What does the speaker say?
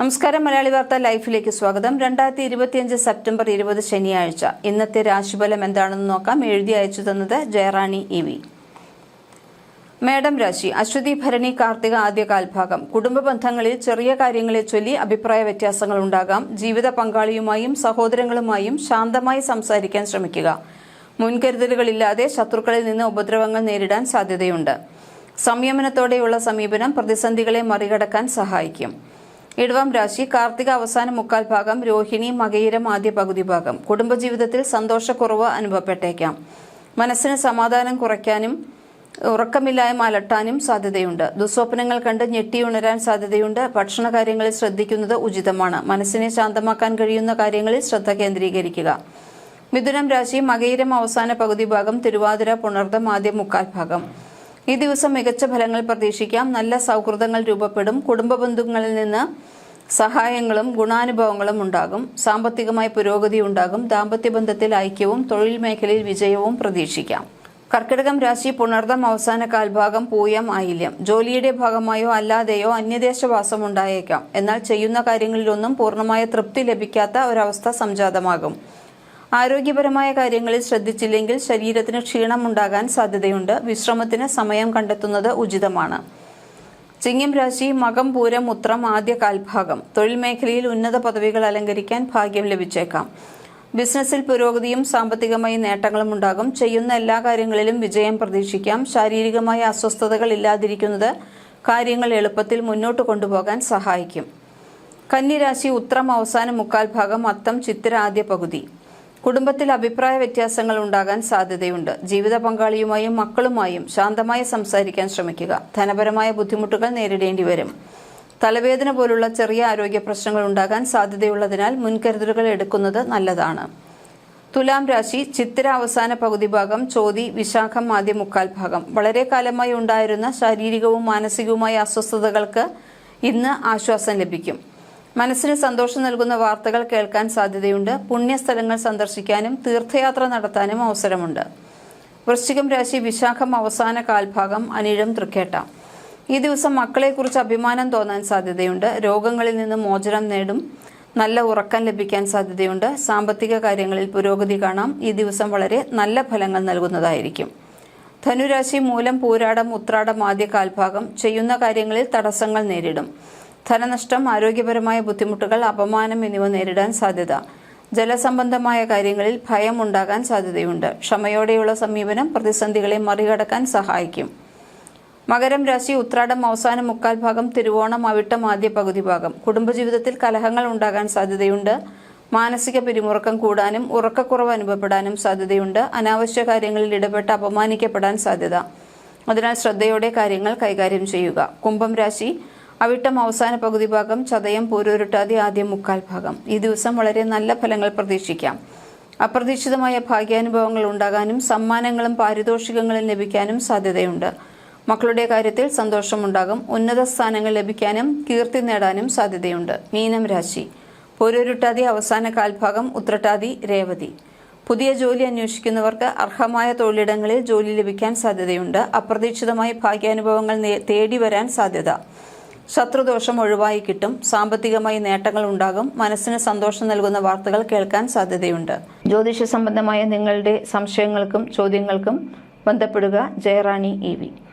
നമസ്കാരം മലയാളി വാർത്ത ലൈഫിലേക്ക് സ്വാഗതം. രണ്ടായിരത്തി ഇരുപത്തിയഞ്ച് സെപ്റ്റംബർ ഇരുപത് ശനിയാഴ്ച. ഇന്നത്തെ രാശിഫലം എന്താണെന്ന് നോക്കാം. എഴുതി അയച്ചു തന്നത് ജയറാണി ഇ വി. മേഡം രാശി. അശ്വതി ഭരണി കാർത്തിക ആദ്യ കാൽഭാഗം കുടുംബ ബന്ധങ്ങളിൽ ചെറിയ കാര്യങ്ങളെ ചൊല്ലി അഭിപ്രായ വ്യത്യാസങ്ങൾ ഉണ്ടാകാം. ജീവിത പങ്കാളിയുമായും സഹോദരങ്ങളുമായും ശാന്തമായി സംസാരിക്കാൻ ശ്രമിക്കുക. മുൻകരുതലുകളില്ലാതെ ശത്രുക്കളിൽ നിന്ന് ഉപദ്രവങ്ങൾ നേരിടാൻ സാധ്യതയുണ്ട്. സംയമനത്തോടെയുള്ള സമീപനം പ്രതിസന്ധികളെ മറികടക്കാൻ സഹായിക്കും. ഇടവം രാശി കാർത്തിക അവസാന മുക്കാൽ ഭാഗം രോഹിണി മകയിരം ആദ്യ പകുതി ഭാഗം. കുടുംബജീവിതത്തിൽ സന്തോഷക്കുറവ് അനുഭവപ്പെട്ടേക്കാം. മനസ്സിന് സമാധാനം കുറയ്ക്കാനും ഉറക്കമില്ലായ്മ അലട്ടാനും സാധ്യതയുണ്ട്. ദുസ്വപ്നങ്ങൾ കണ്ട് ഞെട്ടിയുണരാൻ സാധ്യതയുണ്ട്. ഭക്ഷണ കാര്യങ്ങളിൽ ശ്രദ്ധിക്കുന്നത് ഉചിതമാണ്. മനസ്സിനെ ശാന്തമാക്കാൻ കഴിയുന്ന കാര്യങ്ങളിൽ ശ്രദ്ധ കേന്ദ്രീകരിക്കുക. മിഥുനം രാശി മകയിരം അവസാന പകുതി ഭാഗം തിരുവാതിര പുണർദം ആദ്യ മുക്കാൽ ഭാഗം. ഈ ദിവസം മികച്ച ഫലങ്ങൾ പ്രതീക്ഷിക്കാം. നല്ല സൗഹൃദങ്ങൾ രൂപപ്പെടും. കുടുംബ ബന്ധുക്കളിൽ നിന്ന് സഹായങ്ങളും ഗുണാനുഭവങ്ങളും ഉണ്ടാകും. സാമ്പത്തികമായ പുരോഗതി ഉണ്ടാകും. ദാമ്പത്യ ബന്ധത്തിൽ ഐക്യവും തൊഴിൽ മേഖലയിൽ വിജയവും പ്രതീക്ഷിക്കാം. കർക്കിടകം രാശി പുണർദം അവസാന കാൽഭാഗം പൂയം ആയില്യം. ജോലിയുടെ ഭാഗമായോ അല്ലാതെയോ അന്യദേശവാസം ഉണ്ടായേക്കാം. എന്നാൽ ചെയ്യുന്ന കാര്യങ്ങളിലൊന്നും പൂർണമായ തൃപ്തി ലഭിക്കാത്ത ഒരവസ്ഥ സംജാതമാകും. ആരോഗ്യപരമായ കാര്യങ്ങളിൽ ശ്രദ്ധിച്ചില്ലെങ്കിൽ ശരീരത്തിന് ക്ഷീണം ഉണ്ടാകാൻ സാധ്യതയുണ്ട്. വിശ്രമത്തിന് സമയം കണ്ടെത്തുന്നത് ഉചിതമാണ്. ചിങ്ങം രാശി മകം പൂരം ഉത്രം ആദ്യ കാൽഭാഗം. തൊഴിൽ മേഖലയിൽ ഉന്നത പദവികൾ അലങ്കരിക്കാൻ ഭാഗ്യം ലഭിച്ചേക്കാം. ബിസിനസ്സിൽ പുരോഗതിയും സാമ്പത്തികമായി നേട്ടങ്ങളും ഉണ്ടാകും. ചെയ്യുന്ന എല്ലാ കാര്യങ്ങളിലും വിജയം പ്രതീക്ഷിക്കാം. ശാരീരികമായ അസ്വസ്ഥതകൾ ഇല്ലാതിരിക്കുന്നത് കാര്യങ്ങൾ എളുപ്പത്തിൽ മുന്നോട്ട് കൊണ്ടുപോകാൻ സഹായിക്കും. കന്നിരാശി ഉത്രം അവസാന മുക്കാൽ ഭാഗം അത്തം ചിത്തിര ആദ്യ പകുതി. കുടുംബത്തിൽ അഭിപ്രായ വ്യത്യാസങ്ങൾ ഉണ്ടാകാൻ സാധ്യതയുണ്ട്. ജീവിത പങ്കാളിയുമായും മക്കളുമായും ശാന്തമായി സംസാരിക്കാൻ ശ്രമിക്കുക. ധനപരമായ ബുദ്ധിമുട്ടുകൾ നേരിടേണ്ടി വരും. തലവേദന പോലുള്ള ചെറിയ ആരോഗ്യ പ്രശ്നങ്ങൾ ഉണ്ടാകാൻ സാധ്യതയുള്ളതിനാൽ മുൻകരുതലുകൾ എടുക്കുന്നത് നല്ലതാണ്. തുലാം രാശി ചിത്തിര അവസാന പകുതി ഭാഗം ചോതി വിശാഖം ആദ്യ മുക്കാൽ ഭാഗം. വളരെ കാലമായി ഉണ്ടായിരുന്ന ശാരീരികവും മാനസികവുമായ അസ്വസ്ഥതകൾക്ക് ഇന്ന് ആശ്വാസം ലഭിക്കും. മനസ്സിന് സന്തോഷം നൽകുന്ന വാർത്തകൾ കേൾക്കാൻ സാധ്യതയുണ്ട്. പുണ്യസ്ഥലങ്ങൾ സന്ദർശിക്കാനും തീർത്ഥയാത്ര നടത്താനും അവസരമുണ്ട്. വൃശ്ചികം രാശി വിശാഖം അവസാന കാൽഭാഗം അനിഴം തൃക്കേട്ട. ഈ ദിവസം മക്കളെക്കുറിച്ച് അഭിമാനം തോന്നാൻ സാധ്യതയുണ്ട്. രോഗങ്ങളിൽ നിന്ന് മോചനം നേടും. നല്ല ഉറക്കം ലഭിക്കാൻ സാധ്യതയുണ്ട്. സാമ്പത്തിക കാര്യങ്ങളിൽ പുരോഗതി കാണാം. ഈ ദിവസം വളരെ നല്ല ഫലങ്ങൾ നൽകുന്നതായിരിക്കും. ധനുരാശി മൂലം പൂരാടം ഉത്രാടം ആദ്യ കാൽഭാഗം ചെയ്യുന്ന കാര്യങ്ങളിൽ തടസ്സങ്ങൾ നേരിടും. ധനനഷ്ടം ആരോഗ്യപരമായ ബുദ്ധിമുട്ടുകൾ അപമാനം എന്നിവ നേരിടാൻ സാധ്യത. ജലസംബന്ധമായ കാര്യങ്ങളിൽ ഭയം ഉണ്ടാകാൻ സാധ്യതയുണ്ട്. ക്ഷമയോടെയുള്ള സമീപനം പ്രതിസന്ധികളെ മറികടക്കാൻ സഹായിക്കും. മകരം രാശി ഉത്രാടം അവസാനം മുക്കാൽ ഭാഗം തിരുവോണം അവിട്ടം ആദ്യ പകുതി ഭാഗം. കുടുംബജീവിതത്തിൽ കലഹങ്ങൾ ഉണ്ടാകാൻ സാധ്യതയുണ്ട്. മാനസിക പിരിമുറുക്കം കൂടാനും ഉറക്കക്കുറവ് അനുഭവപ്പെടാനും സാധ്യതയുണ്ട്. അനാവശ്യ കാര്യങ്ങളിൽ ഇടപെട്ട് അപമാനിക്കപ്പെടാൻ സാധ്യത. അതിനാൽ ശ്രദ്ധയോടെ കാര്യങ്ങൾ കൈകാര്യം ചെയ്യുക. കുംഭം രാശി അവിട്ടം അവസാന പകുതി ഭാഗം ചതയം പൂരൂരുട്ടാതി ആദ്യം മുക്കാൽ ഭാഗം. ഈ ദിവസം വളരെ നല്ല ഫലങ്ങൾ പ്രതീക്ഷിക്കാം. അപ്രതീക്ഷിതമായ ഭാഗ്യാനുഭവങ്ങൾ ഉണ്ടാകാനും സമ്മാനങ്ങളും പാരിതോഷികങ്ങളും ലഭിക്കാനും സാധ്യതയുണ്ട്. മക്കളുടെ കാര്യത്തിൽ സന്തോഷമുണ്ടാകും. ഉന്നത സ്ഥാനങ്ങൾ ലഭിക്കാനും കീർത്തി നേടാനും സാധ്യതയുണ്ട്. മീനം രാശി. പൊരൂരുട്ടാതി അവസാന കാൽഭാഗം ഉത്രട്ടാതി രേവതി. പുതിയ ജോലി അന്വേഷിക്കുന്നവർക്ക് അർഹമായ തൊഴിലിടങ്ങളിൽ ജോലി ലഭിക്കാൻ സാധ്യതയുണ്ട്. അപ്രതീക്ഷിതമായ ഭാഗ്യാനുഭവങ്ങൾ തേടി വരാൻ സാധ്യത. ശത്രുദോഷം ഒഴിവായി കിട്ടും. സാമ്പത്തികമായി നേട്ടങ്ങൾ ഉണ്ടാകും. മനസ്സിന് സന്തോഷം നൽകുന്ന വാർത്തകൾ കേൾക്കാൻ സാധ്യതയുണ്ട്. ജ്യോതിഷ സംബന്ധമായ നിങ്ങളുടെ സംശയങ്ങൾക്കും ചോദ്യങ്ങൾക്കും ബന്ധപ്പെടുക. ജയറാണി ഇ